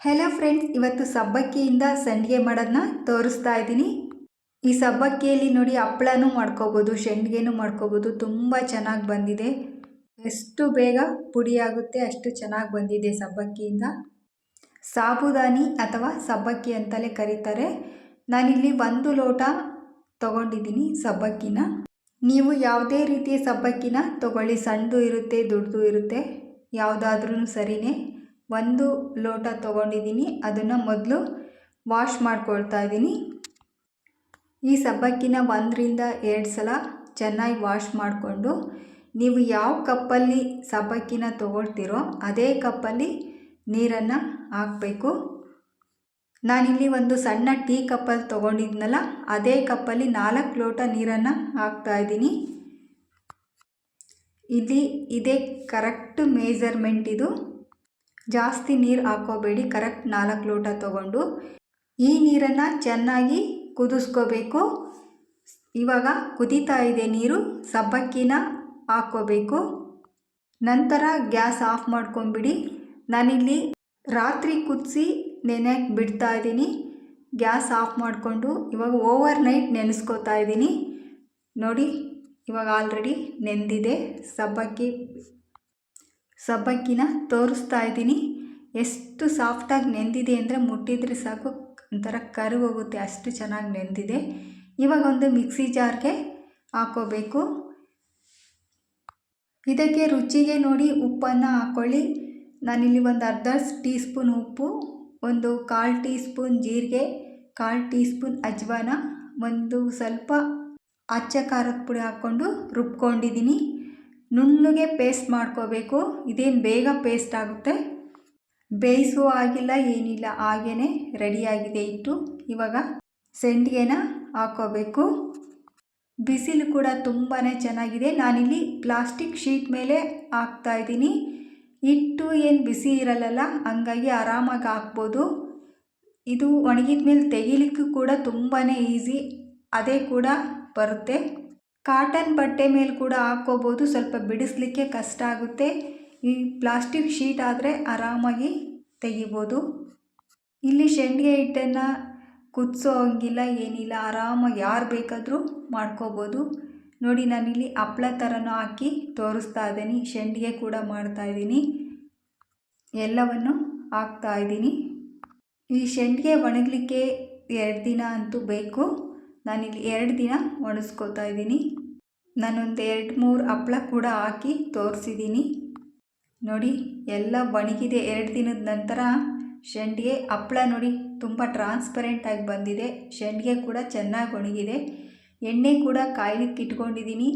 Hello friends ಇವತ್ತು ಸಬ್ಬಕ್ಕಿಯಿಂದ ಸಂಡಿಗೆ ಮಾಡೋದನ್ನ ತೋರಿಸ್ತಾ ಇದ್ದೀನಿ. ಈ ಸಬ್ಬಕ್ಕಿಯಲ್ಲಿ ನೋಡಿ ಹಪ್ಪಳನೂ ಮಾಡ್ಕೋಬೋದು ಸಂಡಿಗೆನೂ ಮಾಡ್ಕೋಬೋದು, ತುಂಬ ಚೆನ್ನಾಗಿ ಬಂದಿದೆ. ಎಷ್ಟು ಬೇಗ ಪುಡಿ ಆಗುತ್ತೆ ಅಷ್ಟು ಚೆನ್ನಾಗಿ ಬಂದಿದೆ ಸಬ್ಬಕ್ಕಿಯಿಂದ. ಸಾಬುದಾನಿ ಅಥವಾ ಸಬ್ಬಕ್ಕಿ ಅಂತಲೇ ಕರೀತಾರೆ. ನಾನಿಲ್ಲಿ ಒಂದು ಲೋಟ ತಗೊಂಡಿದ್ದೀನಿ ಸಬ್ಬಕ್ಕಿನ. ನೀವು ಯಾವುದೇ ರೀತಿಯ ಸಬ್ಬಕ್ಕಿನ ತಗೊಳ್ಳಿ, ಸಣ್ಣದು ಇರುತ್ತೆ, ದೊಡ್ಡದು ಇರುತ್ತೆ ಯಾವುದಾದ್ರೂ ಸರಿಯೇ ಒಂದು ಲೋಟ ತೊಗೊಂಡಿದ್ದೀನಿ. ಅದನ್ನು ಮೊದಲು ವಾಶ್ ಮಾಡ್ಕೊಳ್ತಾ ಇದ್ದೀನಿ. ಈ ಸಬ್ಬಕ್ಕಿನ ಒಂದರಿಂದ ಎರಡು ಸಲ ಚೆನ್ನಾಗಿ ವಾಶ್ ಮಾಡಿಕೊಂಡು ನೀವು ಯಾವ ಕಪ್ಪಲ್ಲಿ ಸಬ್ಬಕ್ಕಿನ ತೊಗೊಳ್ತೀರೋ ಅದೇ ಕಪ್ಪಲ್ಲಿ ನೀರನ್ನು ಹಾಕಬೇಕು. ನಾನಿಲ್ಲಿ ಒಂದು ಸಣ್ಣ ಟೀ ಕಪ್ಪಲ್ಲಿ ತೊಗೊಂಡಿದ್ನಲ್ಲ, ಅದೇ ಕಪ್ಪಲ್ಲಿ ನಾಲ್ಕು ಲೋಟ ನೀರನ್ನು ಹಾಕ್ತಾಯಿದ್ದೀನಿ ಇಲ್ಲಿ ಇದೇ ಕರೆಕ್ಟ್ ಮೇಜರ್ಮೆಂಟ್ ಇದು. ಜಾಸ್ತಿ ನೀರು ಹಾಕೋಬೇಡಿ ಕರೆಕ್ಟ್ ನಾಲ್ಕು ಲೋಟ ತಗೊಂಡು. ಈ ನೀರನ್ನು ಚೆನ್ನಾಗಿ ಕುದಿಸ್ಕೋಬೇಕು. ಇವಾಗ ಕುದೀತಾ ಇದೆ ನೀರು ಸಬ್ಬಕ್ಕಿನ ಹಾಕೋಬೇಕು. ನಂತರ ಗ್ಯಾಸ್ ಆಫ್ ಮಾಡ್ಕೊಂಬಿಡಿ ನಾನಿಲ್ಲಿ ರಾತ್ರಿ ಕುದಿಸಿ ನೆನೆಯಕ್ಕೆ ಬಿಡ್ತಾ ಇದ್ದೀನಿ. ಗ್ಯಾಸ್ ಆಫ್ ಮಾಡಿಕೊಂಡು ಇವಾಗ ಓವರ್ ನೈಟ್ ನೆನೆಸ್ಕೋತಾ ಇದ್ದೀನಿ. ನೋಡಿ, ಇವಾಗ ಆಲ್ರೆಡಿ ನೆಂದಿದೆ. ಸಬ್ಬಕ್ಕಿ, ಸಬ್ಬಕ್ಕಿನ ತೋರಿಸ್ತಾ ಇದ್ದೀನಿ. ಎಷ್ಟು ಸಾಫ್ಟಾಗಿ ನೆಂದಿದೆ ಅಂದರೆ ಮುಟ್ಟಿದ್ರೆ ಸಾಕು, ಒಂಥರ ಕರುಗೋಗುತ್ತೆ ಅಷ್ಟು ಚೆನ್ನಾಗಿ ನೆಂದಿದೆ. ಇವಾಗ ಒಂದು ಮಿಕ್ಸಿ ಜಾರ್ಗೆ ಹಾಕೋಬೇಕು. ಇದಕ್ಕೆ ರುಚಿಗೆ ನೋಡಿ ಉಪ್ಪನ್ನು ಹಾಕ್ಕೊಳ್ಳಿ ನಾನಿಲ್ಲಿ ಒಂದು ಅರ್ಧ ಟೀ ಸ್ಪೂನ್ ಉಪ್ಪು, ಒಂದು ಕಾಲು ಟೀ ಸ್ಪೂನ್ ಜೀರಿಗೆ, ಕಾಲು ಟೀ ಸ್ಪೂನ್ ಅಜ್ವಾನ, ಒಂದು ಸ್ವಲ್ಪ ಅಚ್ಚ ಖಾರದ ಪುಡಿ ಹಾಕ್ಕೊಂಡು ರುಬ್ಕೊಂಡಿದ್ದೀನಿ. ನುಣ್ಣಗೆ ಪೇಸ್ಟ್ ಮಾಡ್ಕೋಬೇಕು. ಇದೇನು ಬೇಗ ಪೇಸ್ಟ್ ಆಗುತ್ತೆ? ಬೇಯಿಸುವ ಆಗಿಲ್ಲ ಏನಿಲ್ಲ ಹಾಗೇ ರೆಡಿಯಾಗಿದೆ ಇಟ್ಟು ಇವಾಗ ಸೆಂಡಿಗೆನ ಹಾಕೋಬೇಕು. ಬಿಸಿಲು ಕೂಡ ತುಂಬಾ ಚೆನ್ನಾಗಿದೆ. ನಾನಿಲ್ಲಿ ಪ್ಲಾಸ್ಟಿಕ್ ಶೀಟ್ ಮೇಲೆ ಹಾಕ್ತಾ ಇದ್ದೀನಿ. ಹಿಟ್ಟು ಏನು ಬಿಸಿ ಇರಲ್ಲಲ್ಲ, ಹಂಗಾಗಿ ಆರಾಮಾಗಿ ಹಾಕ್ಬೋದು. ಇದು ಒಣಗಿದ ಮೇಲೆ ತೆಗಿಲಿಕ್ಕೂ ಕೂಡ ತುಂಬಾ ಈಸಿ ಅದೇ ಕೂಡ ಬರುತ್ತೆ. ಕಾಟನ್ ಬಟ್ಟೆ ಮೇಲೆ ಕೂಡ ಹಾಕ್ಕೋಬೋದು. ಸ್ವಲ್ಪ ಬಿಡಿಸ್ಲಿಕ್ಕೆ ಕಷ್ಟ ಆಗುತ್ತೆ. ಈ ಪ್ಲಾಸ್ಟಿಕ್ ಶೀಟ್ ಆದರೆ ಆರಾಮಾಗಿ ತೆಗಿಬೋದು. ಇಲ್ಲಿ ಶೆಂಡಿಗೆ ಹಿಟ್ಟನ್ನು ಕುದಿಸೋ ಹಂಗಿಲ್ಲ, ಏನಿಲ್ಲ, ಆರಾಮಾಗಿ ಯಾರು ಬೇಕಾದರೂ ಮಾಡ್ಕೋಬೋದು. ನೋಡಿ, ನಾನಿಲ್ಲಿ ಹಪ್ಳ ಥರನೂ ಹಾಕಿ ತೋರಿಸ್ತಾ ಇದ್ದೀನಿ, ಶೆಂಡಿಗೆ ಕೂಡ ಮಾಡ್ತಾ ಇದ್ದೀನಿ. ಎಲ್ಲವನ್ನು ಹಾಕ್ತಾ ಇದ್ದೀನಿ. ಈ ಶೆಂಡಿಗೆ ಒಣಗಲಿಕ್ಕೆ ಎರಡು ದಿನ ಅಂತೂ ಬೇಕು. ನಾನಿಲ್ಲಿ ಎರಡು ದಿನ ಒಣಗಿಸ್ಕೋತಾ ಇದ್ದೀನಿ. ನಾನೊಂದು ಎರಡು ಮೂರು ಹಪ್ಪಳ ಕೂಡ ಹಾಕಿ ತೋರಿಸಿದ್ದೀನಿ. ನೋಡಿ, ಎಲ್ಲ ಒಣಗಿದೆ ಎರಡು ದಿನದ ನಂತರ ಶೆಂಡಿಗೆ ಹಪ್ಪಳ ನೋಡಿ, ತುಂಬ ಟ್ರಾನ್ಸ್ಪರೆಂಟಾಗಿ ಬಂದಿದೆ. ಶೆಂಡಿಗೆ ಕೂಡ ಚೆನ್ನಾಗಿ ಒಣಗಿದೆ. ಎಣ್ಣೆ ಕೂಡ ಕಾಯ್ಲಿಕ್ಕೆ ಇಟ್ಕೊಂಡಿದ್ದೀನಿ.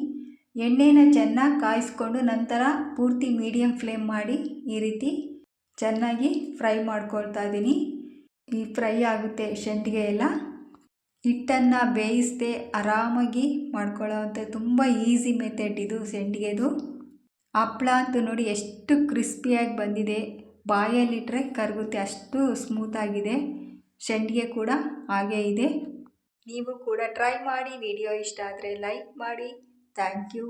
ಎಣ್ಣೆನ ಚೆನ್ನಾಗಿ ಕಾಯಿಸ್ಕೊಂಡು ನಂತರ ಪೂರ್ತಿ ಮೀಡಿಯಮ್ ಫ್ಲೇಮ್ ಮಾಡಿ ಈ ರೀತಿ ಚೆನ್ನಾಗಿ ಫ್ರೈ ಮಾಡ್ಕೊಳ್ತಾ ಇದ್ದೀನಿ. ಈ ಫ್ರೈ ಆಗುತ್ತೆ ಶೆಂಡಿಗೆ ಎಲ್ಲ. ಹಿಟ್ಟನ್ನು ಬೇಯಿಸದೆ ಆರಾಮಾಗಿ ಮಾಡ್ಕೊಳ್ಳೋ ಅಂಥ ತುಂಬ ಈಸಿ ಮೆಥಡ್ ಇದು ಸೆಂಡಿಗೆದು ಹಪ್ಳ ಅಂತೂ ನೋಡಿ ಎಷ್ಟು ಕ್ರಿಸ್ಪಿಯಾಗಿ ಬಂದಿದೆ. ಬಾಯಲ್ಲಿಟ್ಟರೆ ಕರಗುತ್ತೆ, ಅಷ್ಟು ಸ್ಮೂತಾಗಿದೆ ಶೆಂಡಿಗೆ ಕೂಡ ಹಾಗೇ ಇದೆ. ನೀವು ಕೂಡ ಟ್ರೈ ಮಾಡಿ, ವಿಡಿಯೋ ಇಷ್ಟ ಆದರೆ ಲೈಕ್ ಮಾಡಿ. Thank you.